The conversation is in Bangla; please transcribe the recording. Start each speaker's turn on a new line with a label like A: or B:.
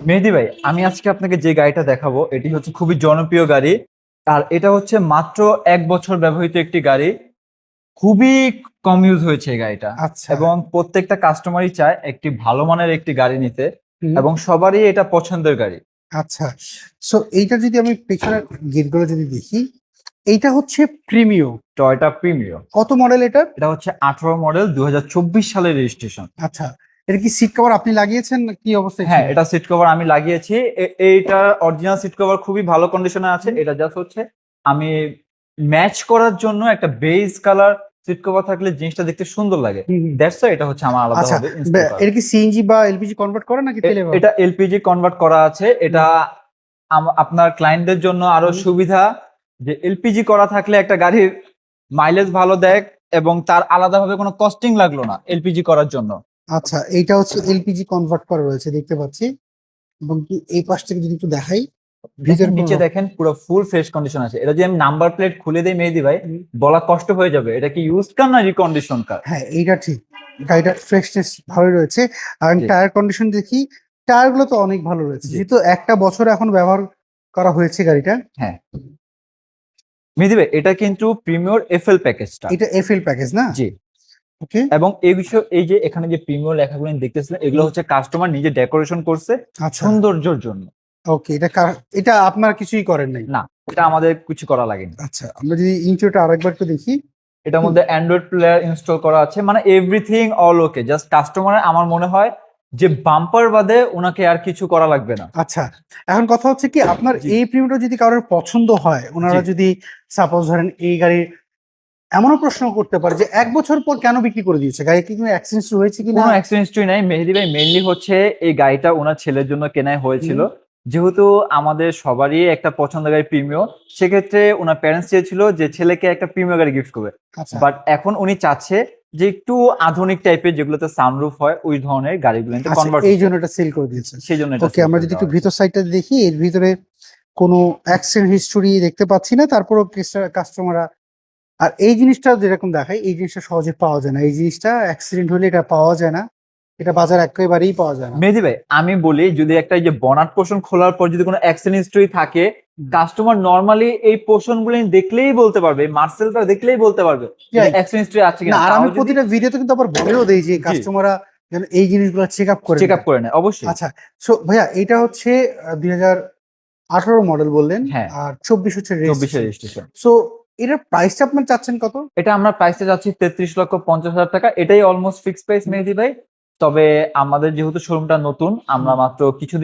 A: মেহেদি ভাই আমি আজকে আপনাকে যে গাড়িটা দেখাবো এটি হচ্ছে খুবই জনপ্রিয় গাড়ি। আর এটা হচ্ছে মাত্র এক বছর ব্যবহৃত একটি গাড়ি। খুবই কম ইউজ হয়েছে এই গাড়িটা।
B: আচ্ছা।
A: এবং প্রত্যেকটা কাস্টমারই চায় একটি ভালো মানের একটি গাড়ি নিতে এবং সবারই এটা পছন্দের গাড়ি।
B: আচ্ছা। সো এইটা যদি আমি পেছনের গেটগুলো যদি দেখি এইটা হচ্ছে প্রিমিয়ম
A: টয়টা প্রিমিয়ার
B: কত মডেল এটা?
A: এটা হচ্ছে আঠারো মডেল দু হাজার চব্বিশ সালের রেজিস্ট্রেশন
B: আচ্ছা। এটা কি সিট কভার আপনি লাগিয়েছেন? কি অবস্থায়
A: হ্যাঁ এটা সিট কভার আমি লাগিয়েছি। এইটা অরিজিনাল সিট কভার খুবই ভালো কন্ডিশনে আছে। এটা জাস্ট হচ্ছে আমি ম্যাচ করার জন্য একটা বেজ কালার সিট কভার থাকলে জিনিসটা দেখতে সুন্দর লাগে।
B: হুম, হুম।
A: এটা হচ্ছে আমার আলাদা
B: আচ্ছা
A: হবে
B: এটা কি সিএনজি বা এলপিজি কনভার্ট করে নাকি তেলে
A: এটা এলপিজি কনভার্ট করা আছে। এটা আপনার ক্লায়েন্টদের জন্য
B: আরও
A: সুবিধা যে এলপিজি করা থাকলে একটা গাড়ির মাইলেজ ভালো দেয় এবং তার আলাদাভাবে কোনো কস্টিং লাগল না এলপিজি করার জন্য।
B: আচ্ছা এইটা হচ্ছে এলপিজি কনভার্ট করা রয়েছে দেখতে পাচ্ছি। এবং কি এই পাশ থেকে যদি একটু দেখাই ভিতরে
A: দেখেন, নিচে দেখেন পুরো ফুল ফ্রেশ কন্ডিশন আছে। এটা যদি আমি নাম্বার প্লেট খুলে দেই মেহেদি ভাই বলা কষ্ট হয়ে যাবে। এটা কি ইউজ কার না রিকন্ডিশন কার
B: হ্যাঁ এইটা ঠিক। গাড়িটার ফ্রেশনেস ভালো রয়েছে। আর। টায়ার কন্ডিশন দেখি টায়ারগুলো তো অনেক ভালো রয়েছে। যেহেতু একটা বছর এখন ব্যবহার করা হয়েছে গাড়িটা।
A: মেহেদি ভাই এটা কিন্তু প্রিমিয়র এফএল প্যাকেজটা
B: এটা এফএল প্যাকেজ না?
A: জি। এবং এই বিষয় এই যে এখানে যে প্রিমিয়র লেখাগুলো দেখতেছিলেন এগুলো হচ্ছে কাস্টমার নিজে ডেকোরেশন করছে
B: আচ্ছা।
A: সৌন্দর্যের জন্য।
B: ওকে এটা এটা আপনার কিছুই করেন নাই?
A: না এটা আমাদের কিছু করা লাগেনি।
B: আচ্ছা আমরা যদি ইন্টারটা আরেকবার একটু দেখি।
A: এটার মধ্যে অ্যান্ড্রয়েড প্লেয়ার ইনস্টল করা আছে মানে এভরিথিং অল ওকে জাস্ট কাস্টমারের আমার মনে হয় যে বাম্পার বাদে ওনাকে আর কিছু করা লাগবে না।
B: আচ্ছা এখন কথা হচ্ছে কি আপনার এই প্রিমিয়ামটা যদি কারোর পছন্দ হয় ওনারা যদি সাপোজ ধরেন এই গাড়ির এমনও প্রশ্ন করতে পারে যে এক বছর পর কেন বিক্রি করে দিয়েছে? গাড়ি কি কোনো অ্যাক্সিডেন্ট হয়েছে কি না
A: কোনো অ্যাক্সিডেন্টই নাই। মেহেদি ভাই মেনলি হচ্ছে এই গাড়িটা ওনার ছেলের জন্য কেনাই হয়েছিল। যেহেতু আমাদের সবারই একটা পছন্দ গাড়ি প্রিমিয় সেক্ষেত্রে ওনার প্যারেন্টস চেয়েছিল যে ছেলেকে একটা প্রিমিয় গাড়ি গিফট করবে।
B: আচ্ছা।
A: বাট এখন উনি চাচ্ছে যে একটু আধুনিক টাইপের যেগুলোতে সানরুফ হয় ওই ধরনের গাড়িগুলোতে
B: আচ্ছা,
A: কনভার্ট
B: এই জন্য এটা সেল করে দিয়েছে।
A: সেই জন্য
B: ওকে আমরা যদি একটু। ভিতর সাইডটা দেখি এর ভিতরে কোনো অ্যাক্সিডেন্ট হিস্টোরি দেখতে পাচ্ছি না। তারপরও কাস্টমাররা আর এই জিনিসটা যেরকম দেখায় এই জিনিসটা সহজে পাওয়া যায় না। এই জিনিসটা অ্যাক্সিডেন্ট হলে এটা পাওয়া যায় না। এটা বাজার একেবারেই পাওয়া যায় না।
A: মেহেদি ভাই আমি বলি যদি একটা এই যে বনাট পোর্শন খোলার পর যদি কোনো অ্যাক্সিডেন্ট হিস্ট্রি থাকে কাস্টমার নর্মালি এই পোর্শনগুলো দেখলেই বলতে পারবে মার্সেলটা দেখলেই বলতে পারবে অ্যাক্সিডেন্ট হিস্ট্রি আছে কিনা।
B: আর আমি প্রতিটা ভিডিওতে কিন্তু আবার বলেও দেই যে কাস্টমাররা যেন এই জিনিসগুলো চেক আপ করে
A: চেক আপ করে নেয় অবশ্যই।
B: আচ্ছা সো ভাইয়া এটা হচ্ছে দুই হাজার আঠারো মডেল বললেন
A: হ্যাঁ।
B: আর চব্বিশ হচ্ছে
A: চব্বিশে রেজিস্ট্রেশন
B: সো এটার প্রাইসটা আপনার চাচ্ছেন কত?
A: এটা আমরা প্রাইসটা যাচ্ছি তেত্রিশ লক্ষ পঞ্চাশ হাজার টাকা। এটাই অলমোস্ট ফিক্সড প্রাইস মেহেদি ভাই। তবে আমাদের যেহেতু শোরুমটা নতুন আমরা মাত্র কিছুদিন